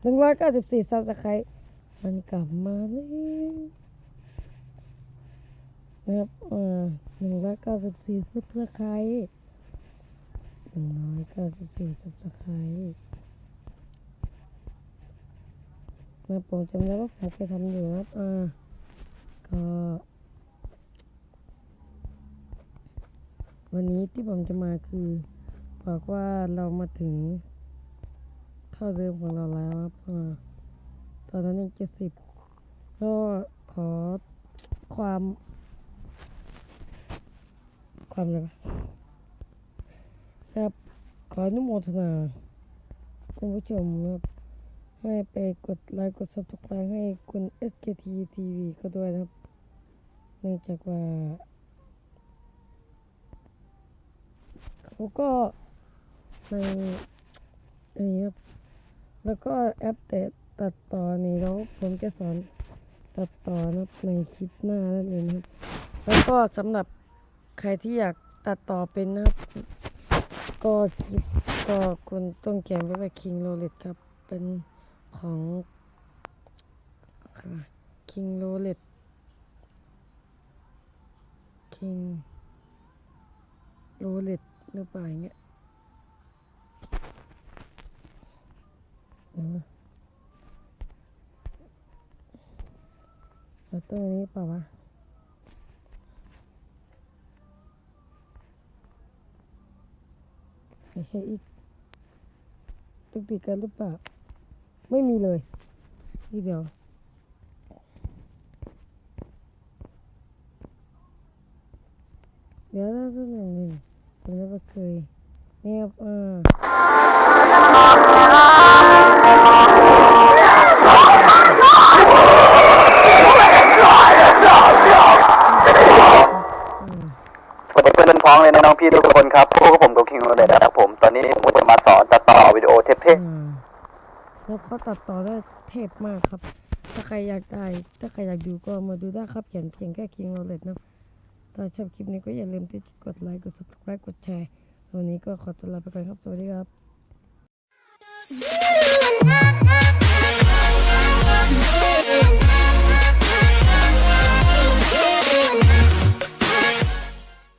หนึ่งร้อยเก้าสิบสี่ซับสไครต์มันกลับมาแล้วนะครับอ่าหนึ่งร้อยเก้าสิบสี่ซับสไครต์หนึ่งร้อยเก้าสิบสี่ซับสไครต์นะผมจำได้ว่าผมเคยทำอยู่นะอ่าก็วันนี้ที่ผมจะมาคือบอกว่าเรามาถึง ท่าเดิมของเราแล้วครับอตอนนั้นยังเจ็ดสิบก็ขอความ ความอะไรวะครับ ขออนุโมทนาคุณผู้ชมครับ ให้ไปกดไลค์กด subscribe ให้คุณ SKT TV ก็ด้วยนะครับ เนื่องจากว่าแล้วก็ในอันนี้ครับ แล้วก็แอปแต่ตัดต่อนี่แล้วผมจะสอนตัดต่อนะในคลิปหน้านั่นเองนะครับ แล้วก็สำหรับใครที่อยากตัดต่อเป็นนะครับ ก็คลิปก็คุณต้องเขียนไว้ว่า King Rolet ครับ เป็นของค่ะ King Rolet King Rolet หรือเปล่าอย่างเงี้ย เออแล้นี้เปล่าวะไม่ใช่อีกตึกติดกันหรือเปล่า ไม่มีเลยนี่เดียวเดี๋ยวถ้าตัวหนึ่งนี่ผมจะไม่เคยเนี่ครับอ่า สวัสดีเพื่อนพ้องเลยนะน้องพี่ทุกคนครับพวกผมกับคิงเลยนะครับผม ตอนนี้ผมจะมาสอนตัดต่อวิดีโอเทปอ่าแล้วเขาตัดต่อได้เทพมากครับ ถ้าใครอยากได้ ถ้าใครอยากดูก็มาดูได้ครับเขียนเพียงแค่คิงโรเลตนะถ้าชอบคลิปนี้ก็อย่าลืมที่กดไลค์ กด subscribe กดแชร์ วันนี้ก็ขอตัวลาไปก่อนครับ สวัสดีครับ Yeah!